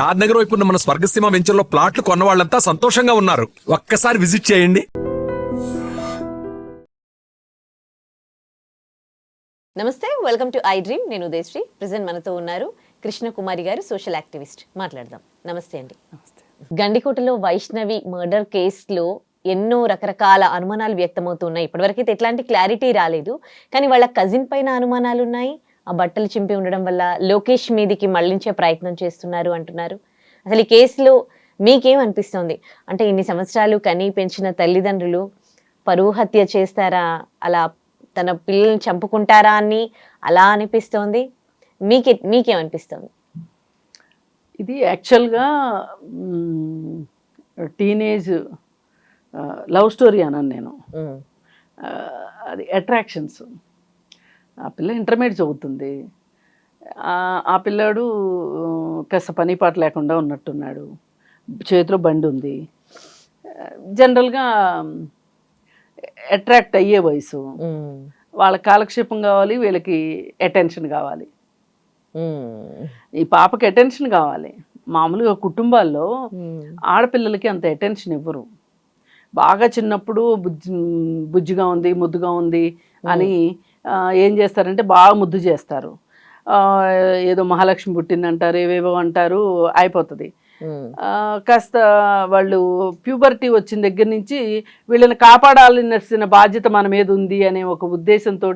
షాద్ నగర్ వైపు ఉన్న మన స్వర్గసీమ వెంచర్లో ప్లాట్లు కొన్న వాళ్ళంతా సంతోషంగా ఉన్నారు. ఒక్కసారి విజిట్ చేయండి. నమస్తే వెల్కమ్ టు ఐ డ్రీమ్. నేను ఉదయశ్రీ. ప్రజెంట్ మనతో ఉన్నారు కృష్ణకుమారి గారు సోషల్ యాక్టివిస్ట్. మాట్లాడదాం. నమస్తే అండి. గండికోటలో వైష్ణవి మర్డర్ కేసులో ఎన్నో రకరకాల అనుమానాలు వ్యక్తమవుతున్నాయి. ఇప్పటివరకైతే ఎట్లాంటి క్లారిటీ రాలేదు. కానీ వాళ్ళ కజిన్ పైన అనుమానాలు ఉన్నాయి ఆ బట్టలు చింపి ఉండడం వల్ల లోకేష్ మీదికి మళ్ళించే ప్రయత్నం చేస్తున్నారు అంటున్నారు. అసలు ఈ కేసులో మీకేం అనిపిస్తోంది అంటే ఇన్ని సంవత్సరాలు కని పెంచిన తల్లిదండ్రులు పరువు హత్య చేస్తారా? అలా తన పిల్లల్ని చంపుకుంటారా అని అలా అనిపిస్తోంది? మీకే మీకేమనిపిస్తోంది? ఇది యాక్చువల్గా టీనేజ్ లవ్ స్టోరీ అన్నాను నేను. అది అట్రాక్షన్స్. ఆ పిల్ల ఇంటర్మీడియట్ చదువుతుంది. ఆ, పిల్లాడు కాస్త పని పాట లేకుండా ఉన్నట్టున్నాడు. చేతిలో బండి ఉంది. జనరల్గా అట్రాక్ట్ అయ్యే వయసు. వాళ్ళ కాలక్షేపం కావాలి వీళ్ళకి అటెన్షన్ కావాలి. ఈ పాపకి అటెన్షన్ కావాలి. మామూలుగా కుటుంబాల్లో ఆడపిల్లలకి అంత అటెన్షన్ ఇవ్వరు. బాగా చిన్నప్పుడు బుజ్జి బుజ్జిగా ఉంది ముద్దుగా ఉంది అని ఏం చేస్తారంటే బాగా ముద్దు చేస్తారు. ఏదో మహాలక్ష్మి పుట్టిందంటారు ఏవేవో అంటారు అయిపోతుంది. కాస్త వాళ్ళు ప్యూబర్టీ వచ్చిన దగ్గర నుంచి వీళ్ళని కాపాడాల్సిన బాధ్యత మన మీద ఉంది అనే ఒక ఉద్దేశంతో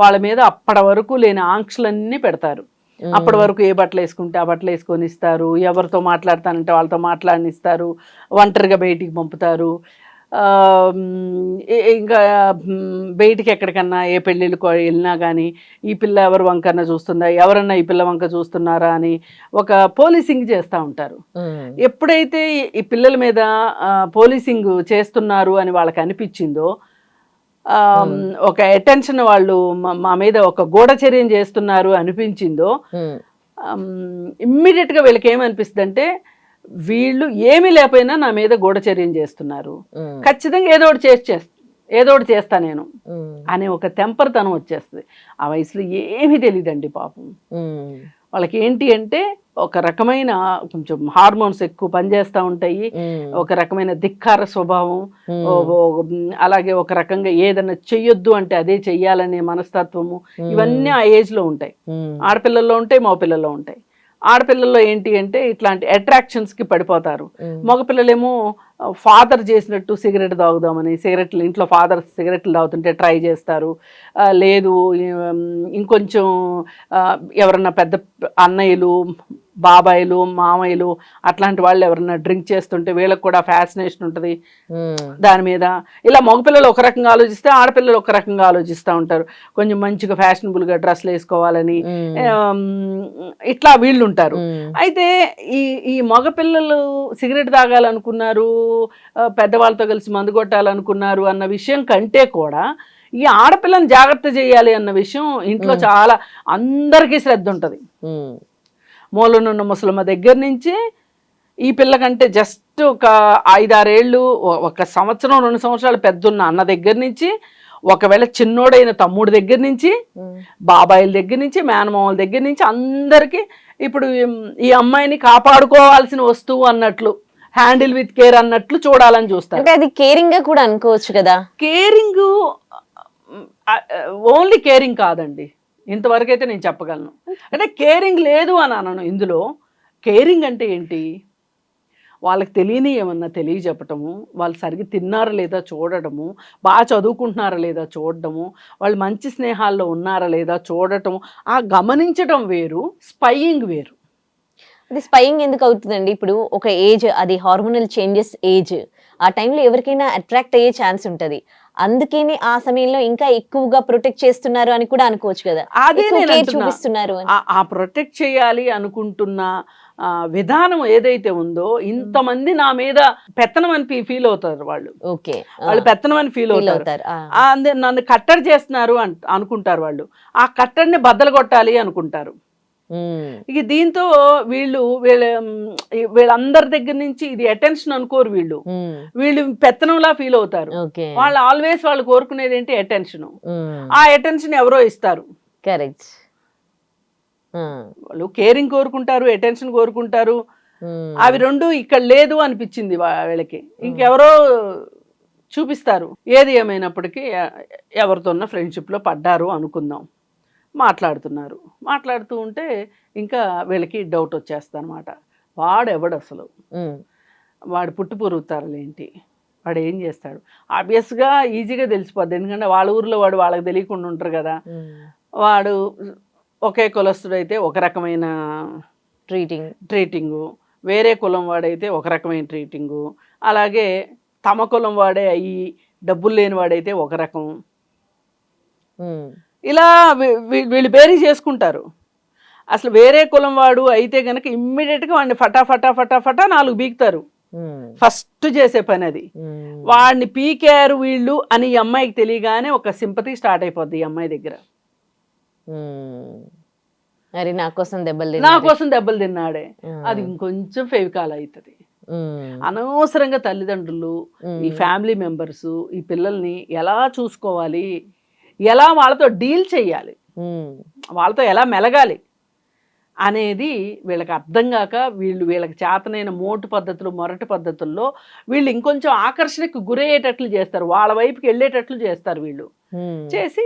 వాళ్ళ మీద అప్పటి వరకు లేని ఆంక్షలన్నీ పెడతారు. అప్పటి వరకు ఏ బట్టలు వేసుకుంటే ఆ బట్టలు వేసుకొని ఇస్తారు ఎవరితో మాట్లాడతానంటే వాళ్ళతో మాట్లాడనిస్తారు ఒంటరిగా బయటికి పంపుతారు. ఇంకా బయటికి ఎక్కడికన్నా ఏ పెళ్ళిళ్ళకి వెళ్ళినా కానీ ఈ పిల్ల ఎవరు వంకన్నా చూస్తుందా? ఎవరన్నా ఈ పిల్ల వంక చూస్తున్నారా అని ఒక పోలీసింగ్ చేస్తూ ఉంటారు. ఎప్పుడైతే ఈ- పిల్లల మీద పోలీసింగ్ చేస్తున్నారు అని వాళ్ళకి అనిపించిందో ఒక అటెన్షన్ వాళ్ళు మా- మీద ఒక గూఢచర్యం చేస్తున్నారు అనిపించిందో ఇమ్మీడియట్గా వీళ్ళకి ఏమనిపిస్తుంది అంటే వీళ్ళు ఏమీ లేకపోయినా నా మీద గూఢచర్యం చేస్తున్నారు. ఖచ్చితంగా ఏదో ఒకటి చేసి చేస్తా ఏదో ఒకటి చేస్తా నేను. అనే ఒక తెంపరతనం వచ్చేస్తుంది. ఆ వయసులో ఏమీ తెలియదండి పాపం. వాళ్ళకి ఏంటి అంటే ఒక రకమైన కొంచెం హార్మోన్స్ ఎక్కువ పనిచేస్తూ ఉంటాయి. ఒక రకమైన ధిక్కార స్వభావం. అలాగే ఒక రకంగా ఏదైనా చెయ్యొద్దు అంటే అదే చెయ్యాలనే మనస్తత్వము. ఇవన్నీ ఆ ఏజ్లో ఉంటాయి. ఆడపిల్లల్లో ఉంటాయి మగపిల్లల్లో ఉంటాయి. ఆడపిల్లల్లో ఏంటి అంటే ఇట్లాంటి అట్రాక్షన్స్కి పడిపోతారు. మగపిల్లలేమో ఫాదర్ చేసినట్టు సిగరెట్ తాగుదామని సిగరెట్లు ఇంట్లో ఫాదర్ సిగరెట్లు తాగుతుంటే ట్రై చేస్తారు. లేదు ఇంకొంచెం ఎవరన్నా పెద్ద అన్నయ్యలు బాబాయిలు మామయ్యలు అట్లాంటి వాళ్ళు ఎవరన్నా డ్రింక్ చేస్తుంటే వీళ్ళకి కూడా ఫ్యాసినేషన్ ఉంటుంది. దాని మీద ఇలా మగపిల్లలు ఒక రకంగా ఆలోచిస్తే ఆడపిల్లలు ఒక రకంగా ఆలోచిస్తూ ఉంటారు. కొంచెం మంచిగా ఫ్యాషనబుల్గా డ్రెస్లు వేసుకోవాలని ఇట్లా వీళ్ళు ఉంటారు. అయితే ఈ ఈ మగపిల్లలు సిగరెట్ తాగాలనుకున్నారు పెద్దవాళ్ళతో కలిసి మందు కొట్టాలనుకున్నారు అన్న విషయం కంటే కూడా ఈ ఆడపిల్లని జాగ్రత్త చేయాలి అన్న విషయం ఇంట్లో చాలా అందరికీ శ్రద్ధ ఉంటుంది. మూలనున్న ముసలమ్మ దగ్గర నుంచి ఈ పిల్లకంటే జస్ట్ ఒక ఐదారేళ్ళు ఒక సంవత్సరం రెండు సంవత్సరాలు పెద్దున్న అన్న దగ్గర నుంచి ఒకవేళ చిన్నోడైన తమ్ముడు దగ్గర నుంచి బాబాయిల దగ్గర నుంచి మేనమామల దగ్గర నుంచి అందరికీ ఇప్పుడు ఈ- ఈ అమ్మాయిని కాపాడుకోవాల్సిన వస్తువు అన్నట్లు హ్యాండిల్ విత్ కేర్ అన్నట్లు చూడాలని చూస్తారు. అంటే అది కేరింగ్గా కూడా అనుకోవచ్చు కదా. కేరింగ్ ఓన్లీ కేరింగ్ కాదండి. ఇంతవరకు అయితే నేను చెప్పగలను. అంటే కేరింగ్ లేదు అని అనను. ఇందులో కేరింగ్ అంటే ఏంటి? వాళ్ళకి తెలియని ఏమన్నా తెలియజెప్పటము వాళ్ళు సరిగ్గా తిన్నారా లేదా చూడటము బాగా చదువుకుంటున్నారా లేదా చూడటము వాళ్ళు మంచి స్నేహాల్లో ఉన్నారా లేదా చూడటము ఆ గమనించడం వేరు స్పైయింగ్ వేరు. అది స్పైయింగ్ ఎందుకు అవుతుందండి? ఇప్పుడు ఒక ఏజ్ అది హార్మోనల్ చేంజెస్ ఏజ్. ఆ టైంలో ఎవరికైనా అట్రాక్ట్ అయ్యే ఛాన్స్ ఉంటది. అందుకని ఆ సమయంలో ఇంకా ఎక్కువగా ప్రొటెక్ట్ చేస్తున్నారు అని కూడా అనుకోవచ్చు కదా. అదే. చూపిస్తున్నారు ఆ- ప్రొటెక్ట్ చేయాలి అనుకుంటున్న ఆ, విధానం ఏదైతే ఉందో ఇంతమంది నా మీద పెత్తనం అని ఫీల్ అవుతారు వాళ్ళు. ఓకే. వాళ్ళు పెత్తనం అని ఫీల్ అవుతారు. నన్ను కట్టడి చేస్తున్నారు అన్- అనుకుంటారు వాళ్ళు. ఆ కట్టడిని బద్దలు కొట్టాలి అనుకుంటారు. ఇక దీంతో వీళ్ళు వీళ్ళ వీళ్ళందరి దగ్గర నుంచి ఇది అటెన్షన్ అనుకోరు వీళ్ళు. వీళ్ళు పెత్తనంలా ఫీల్ అవుతారు. వాళ్ళు ఆల్వేస్ వాళ్ళు కోరుకునేది ఏంటి? అటెన్షన్ ఆ అటెన్షన్ ఎవరో ఇస్తారు. కరెక్ట్ వాళ్ళు కేరింగ్ కోరుకుంటారు అటెన్షన్ కోరుకుంటారు. అవి రెండు ఇక్కడ లేదు అనిపించింది వీళ్ళకి. ఇంకెవరో చూపిస్తారు. ఏది ఏమైనప్పటికీ ఎ- ఎవరితోన్న ఫ్రెండ్షిప్లో పడ్డారు అనుకుందాం. మాట్లాడుతున్నారు. మాట్లాడుతూ ఉంటే ఇంకా వీళ్ళకి డౌట్ వచ్చేస్తుంది అనమాట వాడు ఎవడు అసలు. వాడు పుట్టుపూరుతారులు ఏంటి వాడు ఏం చేస్తాడు? ఆబ్వియస్గా ఈజీగా తెలిసిపోద్ది. ఎందుకంటే వాళ్ళ ఊర్లో వాడు వాళ్ళకి తెలియకుండా ఉంటారు కదా. వాడు ఒకే కులస్తుడు అయితే ఒక రకమైన ట్రీటింగ్. ట్రీటింగు. వేరే కులం వాడైతే ఒక రకమైన ట్రీటింగు. అలాగే తమ కులం వాడే అయ్యి డబ్బులు లేని వాడైతే ఒక రకం. ఇలా వీళ్ళు బేరీ చేసుకుంటారు అసలు వేరే కులం వాడు అయితే కనుక ఇమ్మీడియట్గా వాడిని ఫటా ఫటా ఫటా ఫటా నాలుగు బీకుతారు. ఫస్ట్ చేసే పని అది. వాడిని పీకారు వీళ్ళు అని ఈ అమ్మాయికి తెలియగానే ఒక సింపతి స్టార్ట్ అయిపోద్ది ఈ అమ్మాయి దగ్గర ఉమ్. మరి నా కోసం దెబ్బలు నా. కోసం దెబ్బలు తిన్నాడే. అది ఇంకొంచెం ఫెవికాల్ అవుతుంది. అనవసరంగా తల్లిదండ్రులు. ఈ ఫ్యామిలీ మెంబర్స్ ఈ పిల్లల్ని ఎలా చూసుకోవాలి ఎలా వాళ్ళతో డీల్ చేయాలి. వాళ్ళతో ఎలా మెలగాలి? అనేది వీళ్ళకి అర్థం కాక వీళ్ళు వీళ్ళకి చేతనైన మోటు పద్ధతులు మొరటి పద్ధతుల్లో వీళ్ళు ఇంకొంచెం ఆకర్షణకు గురయ్యేటట్లు చేస్తారు. వాళ్ళ వైపుకి వెళ్ళేటట్లు చేస్తారు వీళ్ళు. చేసి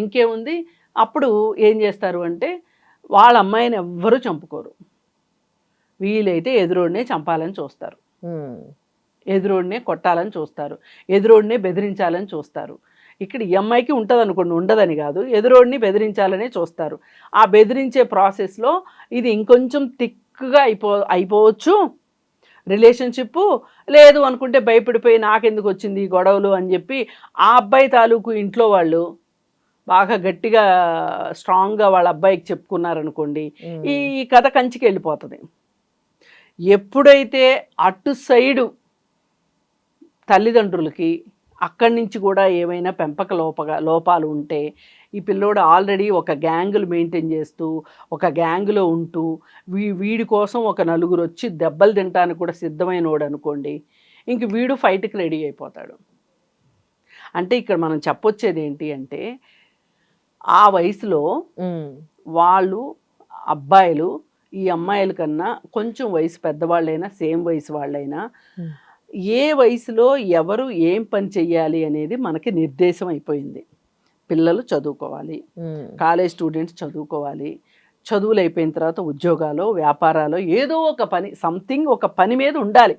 ఇంకేముంది? అప్పుడు ఏం చేస్తారు అంటే వాళ్ళ అమ్మాయిని ఎవ్వరూ చంపుకోరు. వీలైతే ఎదురోడినే చంపాలని చూస్తారు. ఎదురోడినే కొట్టాలని చూస్తారు. ఎదురోడినే బెదిరించాలని చూస్తారు. ఇక్కడ ఈ అమ్మాయికి ఉంటుంది అనుకోండి ఉండదని కాదు ఎదురోడిని బెదిరించాలనే చూస్తారు. ఆ బెదిరించే ప్రాసెస్లో ఇది ఇంకొంచెం థిక్గా అయిపో అయిపోవచ్చు. రిలేషన్షిప్ లేదు అనుకుంటే భయపడిపోయి నాకెందుకు వచ్చింది ఈ గొడవలు అని చెప్పి ఆ అబ్బాయి తాలూకు ఇంట్లో వాళ్ళు బాగా గట్టిగా స్ట్రాంగ్గా వాళ్ళ అబ్బాయికి చెప్పుకున్నారనుకోండి. ఈ కథ కంచికి వెళ్ళిపోతుంది ఎప్పుడైతే అటు సైడు తల్లిదండ్రులకి అక్కడి నుంచి కూడా ఏమైనా పెంపక లోపగా లోపాలు ఉంటే ఈ పిల్లోడు ఆల్రెడీ ఒక గ్యాంగులు మెయింటైన్ చేస్తూ ఒక గ్యాంగులో ఉంటూ వీ వీడి కోసం ఒక నలుగురు వచ్చి దెబ్బలు తినడానికి కూడా సిద్ధమైనోడు అనుకోండి ఇంక వీడు ఫైట్కి రెడీ అయిపోతాడు అంటే ఇక్కడ మనం చెప్పొచ్చేది ఏంటి అంటే ఆ వయసులో. వాళ్ళు అబ్బాయిలు ఈ అమ్మాయిల కన్నా కొంచెం వయసు పెద్దవాళ్ళైనా సేమ్ వయసు వాళ్ళైనా. ఏ వయసులో ఎవరు ఏం పని చెయ్యాలి అనేది మనకి నిర్దేశం అయిపోయింది పిల్లలు చదువుకోవాలి. కాలేజ్ స్టూడెంట్స్ చదువుకోవాలి చదువులు అయిపోయిన తర్వాత ఉద్యోగాలు వ్యాపారాలు ఏదో ఒక పని సంథింగ్ ఒక పని మీద ఉండాలి.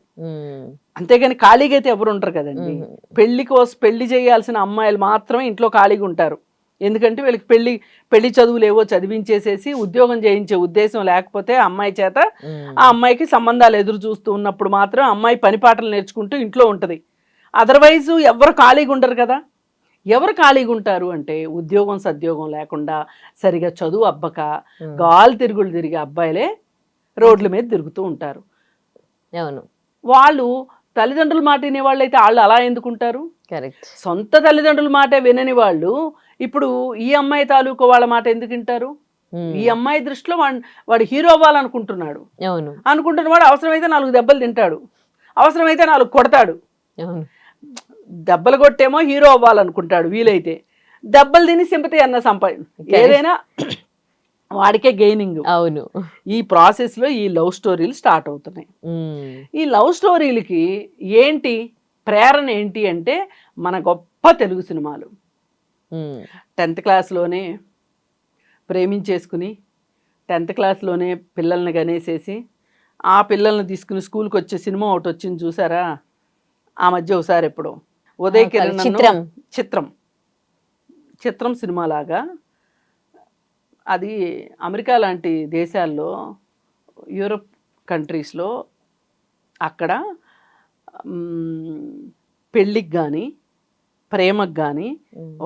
అంతేగాని ఖాళీగా అయితే ఎవరు ఉంటారు కదండి. పెళ్ళి కోసం పెళ్ళి చేయాల్సిన అమ్మాయిలు మాత్రమే ఇంట్లో ఖాళీగా ఉంటారు ఎందుకంటే వీళ్ళకి పెళ్ళి పెళ్ళి చదువులు ఏవో చదివించేసేసి ఉద్యోగం చేయించే ఉద్దేశం లేకపోతే అమ్మాయి చేత. ఆ అమ్మాయికి సంబంధాలు ఎదురు చూస్తూ ఉన్నప్పుడు మాత్రం అమ్మాయి పని పాటలు నేర్చుకుంటూ ఇంట్లో ఉంటుంది. అదర్వైజ్ ఎవరు ఖాళీగా ఉండరు కదా. ఎవరు ఖాళీగా ఉంటారు అంటే ఉద్యోగం సద్యోగం లేకుండా సరిగా చదువు అబ్బక. గాలి తిరుగులు తిరిగే అబ్బాయిలే రోడ్ల మీద తిరుగుతూ ఉంటారు. అవును. వాళ్ళు తల్లిదండ్రుల మాట వినేవాళ్ళు అయితే వాళ్ళు అలా ఎందుకుంటారు? కరెక్ట్ సొంత తల్లిదండ్రుల మాట వినని వాళ్ళు ఇప్పుడు ఈ అమ్మాయి తాలూకు వాళ్ళ మాట ఎందుకు వింటారు? ఈ అమ్మాయి దృష్టిలో వాడు వాడు హీరో అవ్వాలనుకుంటున్నాడు. అవును. అనుకుంటున్న వాడు అవసరమైతే నాలుగు దెబ్బలు తింటాడు. అవసరమైతే నాలుగు కొడతాడు. దెబ్బలు కొట్టేమో హీరో అవ్వాలనుకుంటాడు వీలైతే. దెబ్బలు తిని సింపతి అన్న సంపా ఏదైనా వాడికే గెయినింగ్. అవును. ఈ ప్రాసెస్లో ఈ లవ్ స్టోరీలు స్టార్ట్ అవుతున్నాయి. ఈ లవ్ స్టోరీలకి ఏంటి? ప్రేరణ ఏంటి అంటే మన గొప్ప తెలుగు సినిమాలు. టెన్త్ క్లాస్లోనే ప్రేమించేసుకుని టెన్త్ క్లాస్లోనే పిల్లల్ని గనేసేసి ఆ పిల్లల్ని తీసుకుని స్కూల్కి వచ్చే సినిమా ఒకటి వచ్చింది చూసారా? ఆ మధ్య ఒకసారి ఎప్పుడు. ఉదయ్ కిరణ్ చిత్రం. చిత్రం. చిత్రం సినిమా లాగా అది అమెరికా లాంటి దేశాల్లో యూరప్ కంట్రీస్లో అక్కడ పెళ్ళికి కానీ ప్రేమకు కానీ.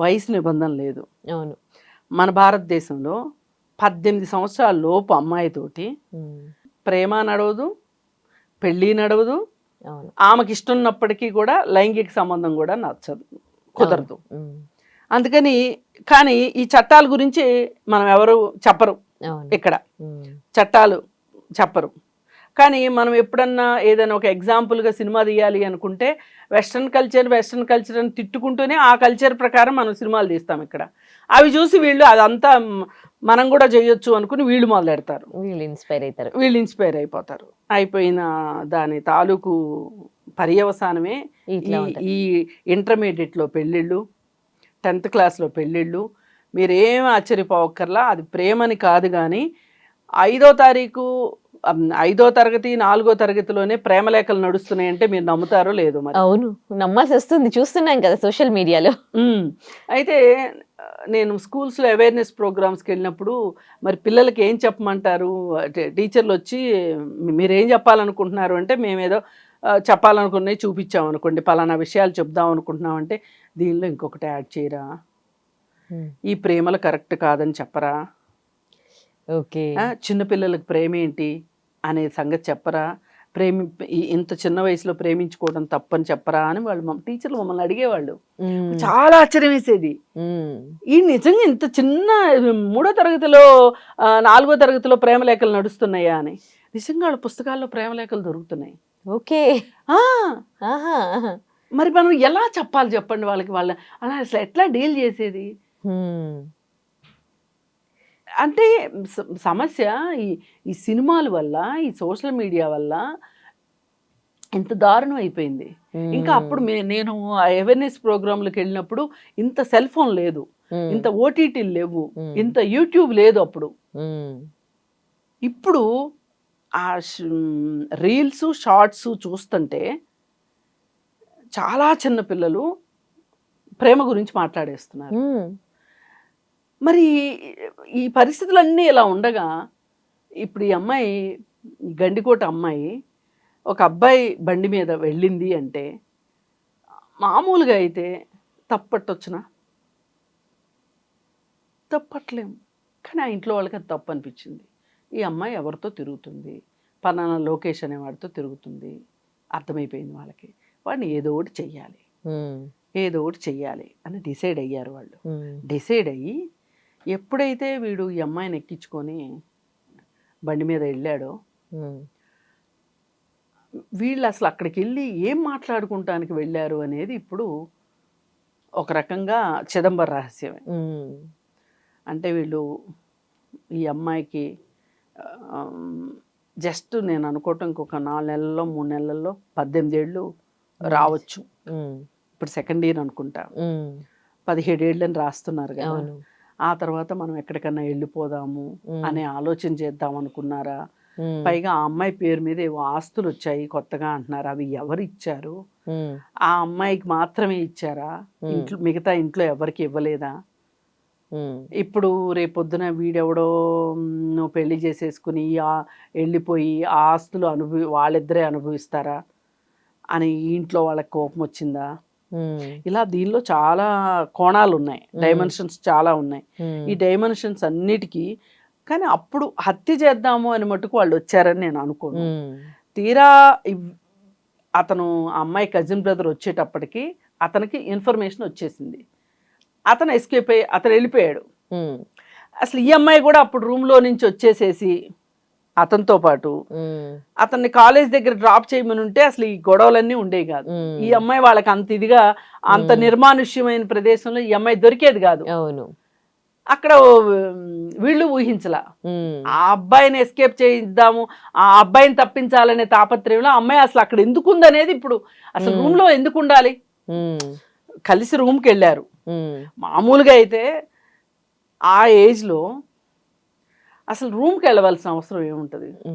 వయసు నిబంధన లేదు అవును మన భారతదేశంలో పద్దెనిమిది సంవత్సరాల లోపు అమ్మాయితోటి. ప్రేమ నడవదు పెళ్ళి నడవదు ఆమెకి ఇష్టం ఉన్నప్పటికీ కూడా లైంగిక సంబంధం కూడా నచ్చదు కుదరదు. అందుకని కానీ ఈ చట్టాల గురించి మనం ఎవరు చెప్పరు ఇక్కడ. చట్టాలు చెప్పరు కానీ మనం ఎప్పుడన్నా ఏదైనా ఒక ఎగ్జాంపుల్గా సినిమా తీయాలి అనుకుంటే వెస్ట్రన్ కల్చర్ వెస్ట్రన్ కల్చర్ అని తిట్టుకుంటూనే ఆ కల్చర్ ప్రకారం మనం సినిమాలు తీస్తాం ఇక్కడ. అవి చూసి వీళ్ళు అదంతా మనం కూడా చేయొచ్చు అనుకుని వీళ్ళు మొదలెడతారు. వీళ్ళు ఇన్స్పైర్ అవుతారు. వీళ్ళు ఇన్స్పైర్ అయిపోతారు. అయిపోయిన దాని తాలూకు పర్యవసానమే ఈ- ఇంటర్మీడియట్లో పెళ్ళిళ్ళు టెన్త్ క్లాస్లో పెళ్ళిళ్ళు మీరేం ఆశ్చర్యపోవక్కర్లా అది ప్రేమని కాదు కానీ ఐదో తారీఖు ఐదో తరగతి నాలుగో తరగతిలోనే ప్రేమలేఖలు నడుస్తున్నాయంటే మీరు నమ్ముతారో లేదో మరి. అవును నమ్మాల్సి వస్తుంది చూస్తున్నాం కదా సోషల్ మీడియాలో. అయితే నేను స్కూల్స్లో అవేర్నెస్ ప్రోగ్రామ్స్కి వెళ్ళినప్పుడు మరి పిల్లలకి ఏం చెప్పమంటారు? అంటే టీచర్లు వచ్చి "మీ- మీరేం చెప్పాలనుకుంటున్నారు? అంటే మేమేదో చెప్పాలనుకున్నవి చూపించాం అనుకోండి పలానా విషయాలు చెప్దాం అనుకుంటున్నాం అంటే దీనిలో ఇంకొకటి యాడ్ చేయరా? ఈ ప్రేమలు కరెక్ట్ కాదని చెప్పరా? ఓకే. చిన్నపిల్లలకు ప్రేమ ఏంటి? అనే సంగతి చెప్పరా? ప్రేమి ఇంత చిన్న వయసులో ప్రేమించుకోవడం తప్పని చెప్పరా అని వాళ్ళు టీచర్లు మమ్మల్ని అడిగేవాళ్ళు. చాలా ఆశ్చర్యం వేసేది. ఈ నిజంగా ఇంత చిన్న మూడో తరగతిలో నాలుగో తరగతిలో ప్రేమలేఖలు నడుస్తున్నాయా అని. నిజంగా వాళ్ళ పుస్తకాల్లో ప్రేమలేఖలు దొరుకుతున్నాయి. ఓకే. మరి మనం ఎలా చెప్పాలి చెప్పండి వాళ్ళకి వాళ్ళ అలా అసలు ఎట్లా డీల్ చేసేది. అంటే సమస్య ఈ ఈ సినిమాల వల్ల ఈ సోషల్ మీడియా వల్ల ఎంత దారుణం అయిపోయింది ఇంకా అప్పుడు నేను అవేర్నెస్ ప్రోగ్రాంలకు వెళ్ళినప్పుడు ఇంత సెల్ ఫోన్ లేదు. ఇంత ఓటీటీలు లేవు. ఇంత యూట్యూబ్ లేదు అప్పుడు. ఇప్పుడు ఆ రీల్స్ షార్ట్స్ చూస్తుంటే చాలా చిన్న పిల్లలు ప్రేమ గురించి మాట్లాడేస్తున్నారు. మరి ఈ పరిస్థితులన్నీ ఇలా ఉండగా ఇప్పుడు ఈ అమ్మాయి గండికోట అమ్మాయి ఒక అబ్బాయి బండి మీద వెళ్ళింది అంటే మామూలుగా అయితే తప్పట్టొచ్చునా? తప్పట్లేము కానీ ఆ ఇంట్లో వాళ్ళకి అది తప్పు అనిపించింది ఈ అమ్మాయి ఎవరితో తిరుగుతుంది? పలానా లోకేష్ అనే వాడితో తిరుగుతుంది. అర్థమైపోయింది వాళ్ళకి. వాడిని ఏదో ఒకటి చెయ్యాలి. ఏదో ఒకటి చెయ్యాలి అని డిసైడ్ అయ్యారు వాళ్ళు. డిసైడ్ అయ్యి ఎప్పుడైతే వీడు ఈ అమ్మాయిని ఎక్కించుకొని బండి మీద వెళ్ళాడో. వీళ్ళు అసలు అక్కడికి వెళ్ళి ఏం మాట్లాడుకుంటానికి వెళ్ళారు అనేది ఇప్పుడు ఒక రకంగా చిదంబర రహస్యమే. అంటే వీళ్ళు ఈ అమ్మాయికి జస్ట్ నేను అనుకోవటం ఇంకొక నాలుగు నెలల్లో మూడు నెలల్లో పద్దెనిమిది ఏళ్ళు రావచ్చు. ఇప్పుడు సెకండ్ ఇయర్ అనుకుంటా. పదిహేడు ఏళ్ళని రాస్తున్నారు కదా ఆ తర్వాత మనం ఎక్కడికన్నా వెళ్ళిపోదాము. అనే ఆలోచన చేద్దాం అనుకున్నారా. పైగా ఆ అమ్మాయి పేరు మీద ఏవో ఆస్తులు వచ్చాయి కొత్తగా అంటున్నారు అవి ఎవరు ఇచ్చారు. ఆ అమ్మాయికి మాత్రమే ఇచ్చారా. ఇంట్లో మిగతా ఇంట్లో ఎవరికి ఇవ్వలేదా. ఇప్పుడు రేపొద్దున వీడెవడో నువ్వు పెళ్ళి చేసేసుకుని వెళ్ళిపోయి ఆ ఆస్తులు అనుభవి వాళ్ళిద్దరే అనుభవిస్తారా అని ఇంట్లో వాళ్ళకి కోపం వచ్చిందా. ఇలా దీనిలో చాలా కోణాలు ఉన్నాయి డైమెన్షన్స్ చాలా ఉన్నాయి. ఈ డైమెన్షన్స్ అన్నిటికీ కానీ అప్పుడు హత్య చేద్దాము అని మటుకు వాళ్ళు వచ్చారని నేను అనుకోను. తీరా అతను ఆ అమ్మాయి కజిన్ బ్రదర్ వచ్చేటప్పటికి అతనికి ఇన్ఫర్మేషన్ వచ్చేసింది. అతను ఎస్కేప్ అయ్యి అతను వెళ్ళిపోయాడు. అసలు ఈ అమ్మాయి కూడా అప్పుడు రూమ్లో నుంచి వచ్చేసేసి అతనితో పాటు. అతన్ని కాలేజ్ దగ్గర డ్రాప్ చేయమని ఉంటే అసలు ఈ గొడవలన్నీ ఉండేవి కాదు. ఈ అమ్మాయి వాళ్ళకి అంత ఇదిగా అంత నిర్మానుష్యమైన ప్రదేశంలో ఈ అమ్మాయి దొరికేది కాదు అవును అక్కడ వీళ్ళు ఊహించలా. ఆ అబ్బాయిని ఎస్కేప్ చేయిద్దాము ఆ అబ్బాయిని తప్పించాలనే తాపత్రయంలో అమ్మాయి అసలు అక్కడ ఎందుకు ఉందనేది ఇప్పుడు అసలు. రూమ్లో ఎందుకు ఉండాలి. కలిసి రూమ్కి వెళ్ళారు. మామూలుగా అయితే ఆ ఏజ్లో అసలు రూమ్కి వెళ్ళవలసిన అవసరం ఏముంటుంది?